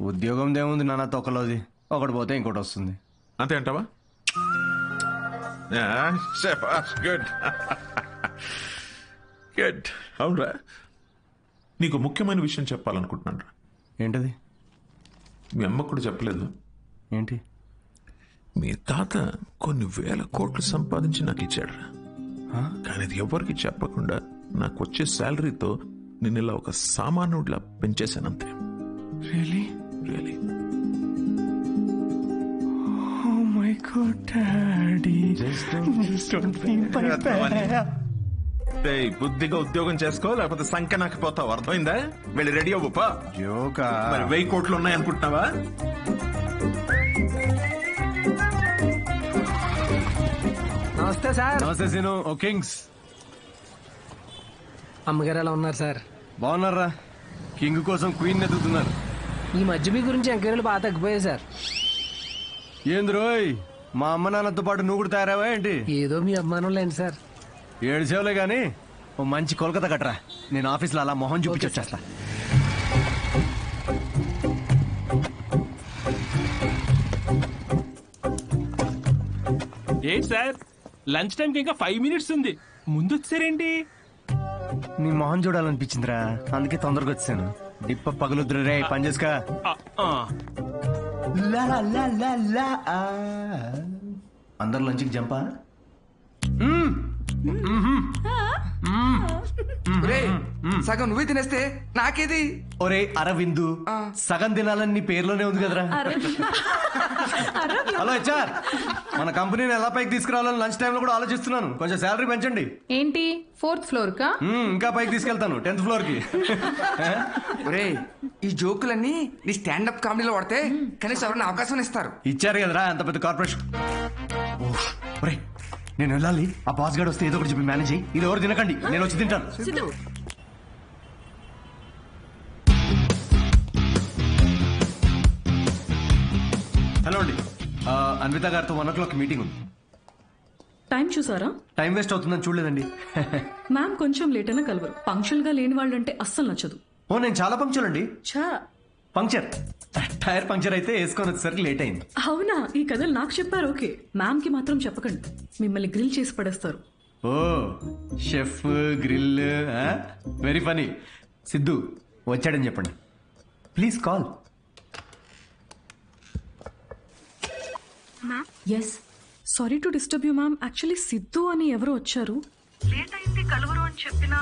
ఉద్యోగం దేముంది నాన్న తొక్కలోది. ఒకటి పోతే ఇంకోటి వస్తుంది. అంతే అంటావా? గుడ్. గుడ్. అవునరా. నీకు ముఖ్యమైన విషయం చెప్పాలనుకుంటున్నాను రా. ఏంటది? మీ అమ్మ కూడా చెప్పలేదు. ఏంటి? మీ తాత కొన్ని వేల కోట్లు సంపాదించి నాకు ఇచ్చాడు కానీ అది ఎవరికి చెప్పకుండా నాకు వచ్చే శాలరీతో నేను ఇలా ఒక సామాన్యుడిలా పెంచేశానంతే really really oh my god daddy just don't feel బుద్ధిగా ఉద్యోగం చేసుకో లేకపోతే సంఖ్య నాకు పోతావు అర్థమైందా? వెళ్ళి రెడీ అవ్వు పా. జోకా మరి వెయ్యి కోట్లు ఉన్నాయి అనుకుంటున్నావా నమస్తే సార్. నమస్తే సీను. ఓ కింగ్స్. అమ్మగారు ఎలా ఉన్నారు సార్? బాగున్నారా? కింగ్ కోసం క్వీన్ ఎదుగుతున్నారు. ఈ మధ్య మీ గురించి ఎంక్వైరీలు బాగా తగ్గిపోయాయి సార్. ఏంది రోయ్? మా అమ్మ నాన్నతో పాటు నువ్వు కూడా తయారావా ఏంటి? ఏదో మీ అభిమానం లేండి సార్. ఏడు సేవలే గాని ఓ మంచి కోల్కతా కట్టరా నేను ఆఫీస్లో అలా మొహం చూపించి వచ్చేస్తా. ఏంటి సార్? లంచ్ టైంకి ఇంకా ఫైవ్ మినిట్స్ ఉంది. ముందు వచ్చారేంటి? నీ మొహం చూడాలనిపించిందిరా. అందుకే తొందరగా వచ్చాను. డిప్ప పగలుద్దురు రే పని చేసుకా. అందరు లంచ్కి జంపా? రే సగం నువ్వే తినేస్తే నాకేది? ఒరే అరవిందు సగం దినాలని నీ పేర్లోనే ఉంది కదరా. Hello HR. మన కంపెనీని ఎలా పైకి తీసుకురావాలని లంచ్ టైంలో కూడా ఆలోచిస్తున్నాను. కొంచెం శాలరీ పెంచండి. ఏంటి? ఫోర్త్ ఫ్లోర్ కా మ్మ్, ఇంకా పైకి తీసుకెళ్తాను టెన్త్ ఫ్లోర్కి రే ఈ జోకులన్నీ నీ స్టాండప్ కామెడీలో వాడితే కనీసం ఎవరైనా అవకాశం ఇస్తారు. ఇచ్చారు కదరా అంత పెద్ద కార్పొరేషన్. ఓహ్, ఒరే నేను వెళ్ళాలి. ఆ బాస్ గార్డ్ వస్తే ఏదో ఒకటి చెప్పి మేనేజ్ అయ్యి ఇది ఎవరు తినకండి. నేను వచ్చి తింటాను. హలో అండి. ఆ, అన్విత గారితో వన్ ఓ క్లాక్ మీటింగ్ ఉంది. టైం చూసారా? టైం వేస్ట్ అవుతుందని చూడలేదండి. మ్యామ్ కొంచెం లేట్ అయినా కలవరు. పంక్చువల్గా లేని వాళ్ళంటే అస్సలు నచ్చదు. ఓ నేను చాలా పంక్చర్ అండి. ఛా. పంక్చర్ టైర్ పంక్చర్ అయితే వేసుకొని వచ్చేసరికి లేట్ అయింది. అవునా? ఈ కథలు నాకు చెప్పారు. ఓకే. మ్యామ్కి మాత్రం చెప్పకండి. మిమ్మల్ని గ్రిల్ చేసి పడేస్తారు. ఓ chef grill very funny. Siddhu వచ్చాడని చెప్పండి. Please call. Yes sorry to disturb you ma'am actually Siddhu అని ఎవరో వచ్చారు. లేట్ అయింది కలవరు అని చెప్పినా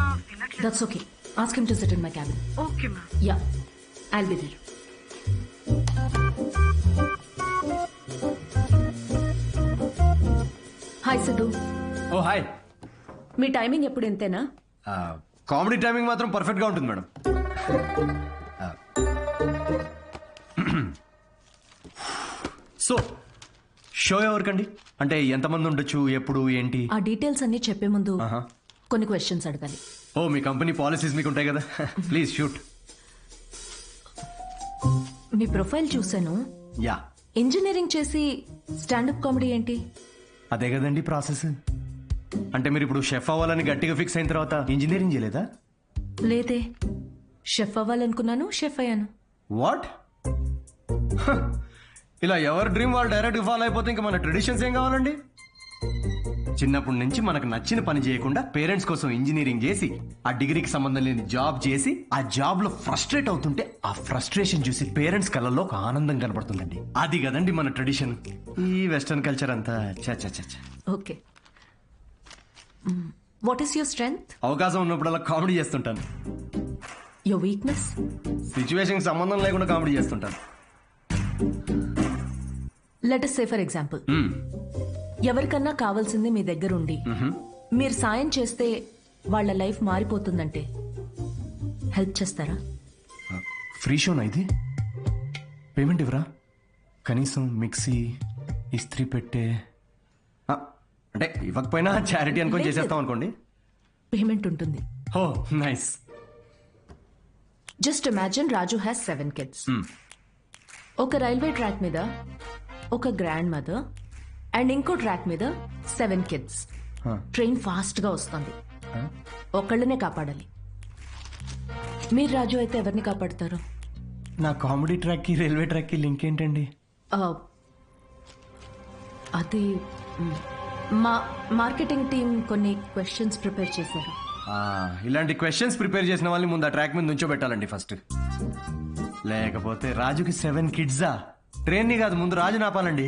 that's okay ask him to sit in my cabin okay ma'am ya I'll be there hi Siddhu oh hi. Me timing ఎప్పుడు ఇంతేనా? Comedy timing మాత్రం పర్ఫెక్ట్గా ఉంటుంది మేడం. సో షో ఎవరికండి? అంటే ఎంతమంది ఉండొచ్చు ఎప్పుడు ఏంటి? ఆ డీటెయిల్స్ అన్ని చెప్పే ముందు. కొన్ని క్వశ్చన్స్ అడగాలి. ఓ మీ కంపెనీ పాలసీస్ మీకు ఉంటాయి కదా? Please shoot. మీ ప్రొఫైల్ చూశాను. యా. ఇంజనీరింగ్ చేసి స్టాండప్ కామెడీ ఏంటి? అదే కదండి ప్రాసెస్. అంటే మీరు ఇప్పుడు షెఫ్ అవ్వాలని గట్టిగా ఫిక్స్ అయిన తర్వాత ఇంజనీరింగ్ చేయలేదా? లేదే. షెఫ్ అవ్వాలనుకున్నాను షెఫ్ అయ్యాను. వాట్? ఇలా ఎవరి డ్రీమ్ వాళ్ళు డైరెక్ట్ ఫాలో అయిపోతే ఇంకా మన ట్రెడిషన్స్ ఏం కావాలండి? చిన్నప్పటి నుంచి మనకు నచ్చిన పని చేయకుండా పేరెంట్స్ కోసం ఇంజనీరింగ్ చేసి ఆ డిగ్రీకి సంబంధం లేని జాబ్ చేసి ఆ జాబ్లో ఫ్రస్ట్రేట్ అవుతుంటే ఆ ఫ్రస్ట్రేషన్ చూసి పేరెంట్స్ కళ్ళల్లో ఒక ఆనందం కనపడుతుందండి. అది కదండి మన ట్రెడిషన్. ఈ వెస్టర్న్ కల్చర్ అంతా చా చా చా చా. Okay. What is your strength అవకాశం ఉన్నప్పుడల్లా కామెడీ చేస్తుంటాను. యువర్ వీక్నెస్ సిచ్యువేషన్ సంబంధం లేకుండా కామెడీ చేస్తుంటాను. Let say for example. ఎవరికన్నా కావాల్సింది మీ దగ్గర ఉండి మీరు సాయం చేస్తే వాళ్ళ లైఫ్ మారిపోతుందంటే హెల్ప్ చేస్తారా? ఫ్రీ షోనా ఇది? పేమెంట్ ఇవ్వరా? కనీసం మిక్సీ ఇస్త్రీ పెట్టే అంటే ఇవ్వకపోయినా చారిటీ అనుకొని చేసేస్తాం అనుకోండి. పేమెంట్ ఉంటుంది. హో nice. Just imagine Raju has seven kids ఒక రైల్వే ట్రాక్ మీద ఒక గ్రాండ్ మదర్ అండ్ ఇంకో ట్రాక్ మీద సెవెన్ కిడ్స్. ట్రైన్ ఫాస్ట్గా వస్తుంది ఒకళ్ళనే కాపాడాలి. మీరు రాజు అయితే ఎవరిని కాపాడతారు? నా కామెడీ ట్రాక్కి రైల్వే ట్రాక్కి లింక్ ఏంటండి? అది మ్, మార్కెటింగ్ టీం కొన్ని క్వశ్చన్స్ ప్రిపేర్ చేశారు. ఇలాంటి క్వశ్చన్స్ ప్రిపేర్ చేసిన వాళ్ళని ముందు ఆ ట్రాక్ మీద నుంచోబెట్టాలండి ఫస్ట్. లేకపోతే రాజుకి సెవెన్ కిడ్సా? ట్రైన్ని కాదు ముందు రాజు నాపాలండి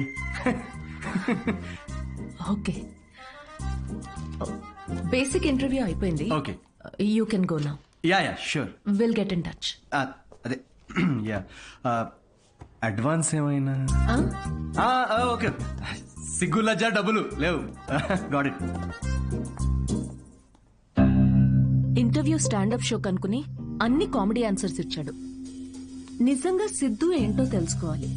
ఓకే. బేసిక్ ఇంటర్వ్యూ అయిపోయింది. ఓకే యూ కెన్ గో నా ya ya sure will get in touch అదే యా అడ్వాన్స్ ఏమైనా? ఆ, ఆ, ఓకే సిగ్గు లజ్జా డబ్బులు లేవు. Got it interview standup show కనుకుని అన్ని కామెడీ ఆన్సర్స్ ఇచ్చాడు. నిజంగా సిద్ధు ఏంటో తెలుసుకోవాలి.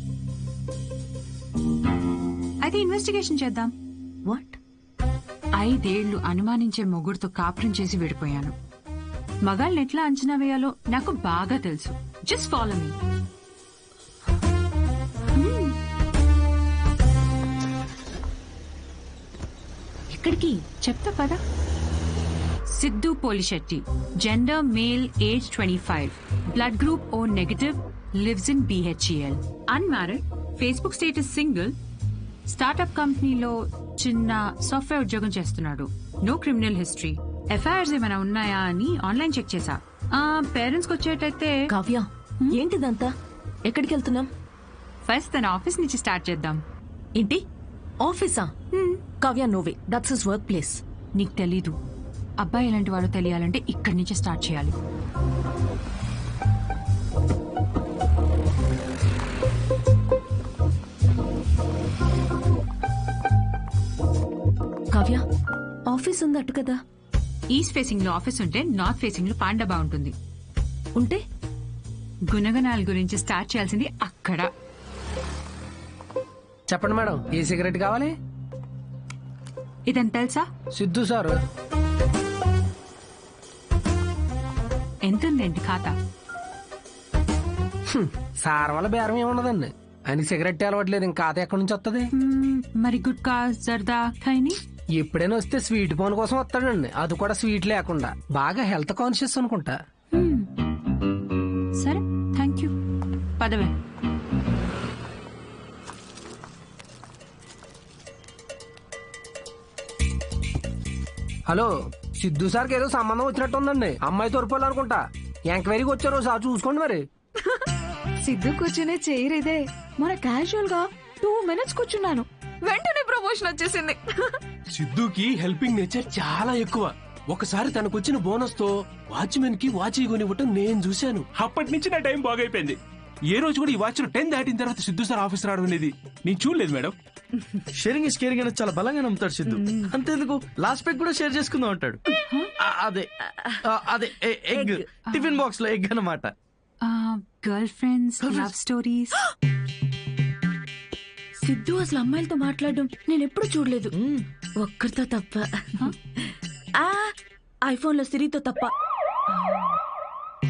అయితే ఇన్వెస్టిగేషన్ చేద్దాం. వాట్ ఐదేళ్ళు అనుమానించే మొగుడుతో కాపురం చేసి విడిపోయాను. మగాళ్ళని ఎట్లా అంచనా వేయాలో నాకు బాగా తెలుసు. జస్ట్ ఫాలో మీ ఎక్కడికి? చెప్తా పదా. Siddhu Polishetty gender male age twenty five blood group O negative lives in BHEL unmarried Facebook status single startup కంపెనీలో చిన్న సాఫ్ట్వేర్ ఉద్యోగం చేస్తున్నాడు. నో క్రిమినల్ హిస్టరీ ఎఫ్ఐఆర్స్ ఏమైనా ఉన్నాయా అని ఆన్లైన్ చెక్ చేశా. పేరెంట్స్ వచ్చేటైతే కావ్య ఏంటిదంతా? ఎక్కడికి వెళ్తున్నాం? ఫస్ట్ తన ఆఫీస్ నుంచి స్టార్ట్ చేద్దాం. ఏంటి? ఆఫీసా? Kavya no way that's his work place నీకు తెలీదు. అబ్బాయి ఎలాంటి వాడో తెలియాలంటే ఇక్కడి నుంచి స్టార్ట్ చేయాలి. ఆఫీస్ ఉంది అట్టు కదా. ఈస్ట్ ఫేసింగ్లో ఆఫీస్ ఉంటే నార్త్ ఫేసింగ్లో పాండా బాగుంటుంది. ఉంటే? గుణగణాల గురించి స్టార్ట్ చేయాల్సింది అక్కడ. చెప్పండి మేడం ఏ సిగరెట్ కావాలి? ఇదని తెలుసా? సిద్ధు సారు. ఎంత ఉందేంటి ఖాతా సార్ వల్ల బేరం ఏమున్నదండి ఆయన సిగరెట్ అలవట్లేదు ఇంకా ఖాతా ఎక్కడి నుంచి వస్తుంది మరి గుట్కా జర్దా ఖైని? ఎప్పుడైనా వస్తే స్వీట్ పోన్ కోసం వస్తాడండి. అది కూడా స్వీట్ లేకుండా. బాగా హెల్త్ కాన్షియస్ అనుకుంటా. సరే థ్యాంక్ యూ. పదవే. హలో సిద్ధు సార్కి ఏదో సంబంధం వచ్చినట్టు ఉందండి. అమ్మాయి తోరిపోవాలనుకుంటా ఎంక్వైరీకి వచ్చారు సార్ చూసుకోండి మరి. సిద్ధు కూర్చునే చైర్ ఇదే. మన క్యాజువల్గా టూ మినిట్స్ కూర్చున్నాను. వెంటనే ప్రమోషన్ వచ్చేసింది. సిద్ధుకి హెల్పింగ్ నేచర్ చాలా ఎక్కువ. ఒకసారి తనకు వచ్చిన బోనస్తో వాచ్మెన్కి వాచ్ కొనివ్వటం నేను చూశాను. అప్పటి నుంచి నా టైం బాగైపోయింది. ఏ రోజు కూడా ఈ వాచ్ టెన్ దాటిన తర్వాత సిద్ధు సార్ ఆఫీస్ రావడం అనేది నేను చూడలేదు మేడం. షేరింగ్ ఇస్ కేరింగ్ అనేది చాలా బలంగా నమ్ముతాడు సిద్ధు. అంతేందుకు? లాస్ట్ పెగ్ కూడా షేర్ చేసుకుందాం అంటాడు. అదే. అదే. ఎగ్. టిఫిన్ బాక్స్లో ఎగ్ అన్నమాట. Girlfriends love stories. సిద్ధు అసలు అమ్మాయిలతో మాట్లాడడం నేను ఎప్పుడు చూడలేదు. ఒక్కరితో తప్ప. ఆ? ఐఫోన్లో సిరితో తప్ప.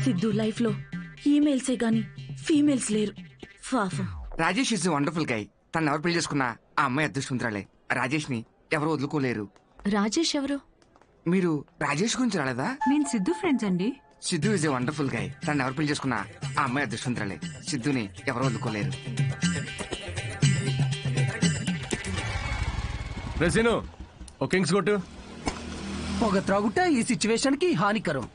సిద్ధు లైఫ్లో ఈమెయిల్సే గాని ఫీమేల్స్ లేరు. ఫాఫం రాజేష్ ఇస్ వండర్ఫుల్ గై. తను ఎవరు పెళ్ళి చేసుకున్నా ఆ అమ్మాయి అదృష్టవంతురాలే. రాజేష్ని ఎవరు వదులుకోలేరు. రాజేష్ ఎవరు? మీరు రాజేష్ గురించి రాలేదా? నేను సిద్ధు ఫ్రెండ్స్ అండి. Siddhu is a wonderful guy. తను ఎవరు పెళ్ళి చేసుకున్నా ఆ అమ్మాయి అదృష్టవంతురాలే. సిద్ధుని ఎవరు వదులుకోలేరు. కింగ్స్ కొట్టు. పొగ త్రాగుట ఈ సిచ్యువేషన్కి హానికరం?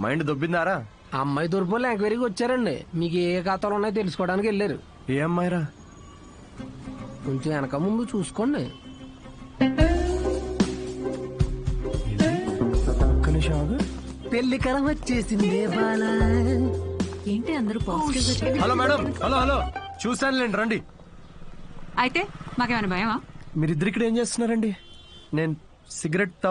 మైండ్ దొబ్బిందారా? అమ్మాయి తోరిపోలే ఎంక్వైరీకి వచ్చారండి. మీకు ఏ ఖాతాలు ఉన్నాయో తెలుసుకోవడానికి వెళ్ళారు. ఏ అమ్మాయిరా? కొంచెం వెనక ముందు చూసుకోండి. పెళ్ళి కరం వచ్చేసింది ఏంటి అందరూ పాజిటివ్గా హలో మేడం హలో హలో. చూసానులేండి రండి. అయితే మాకేమైనా భయమా? మీరిద్దరు ఇక్కడ ఏం చేస్తున్నారండి? నేను సిగరెట్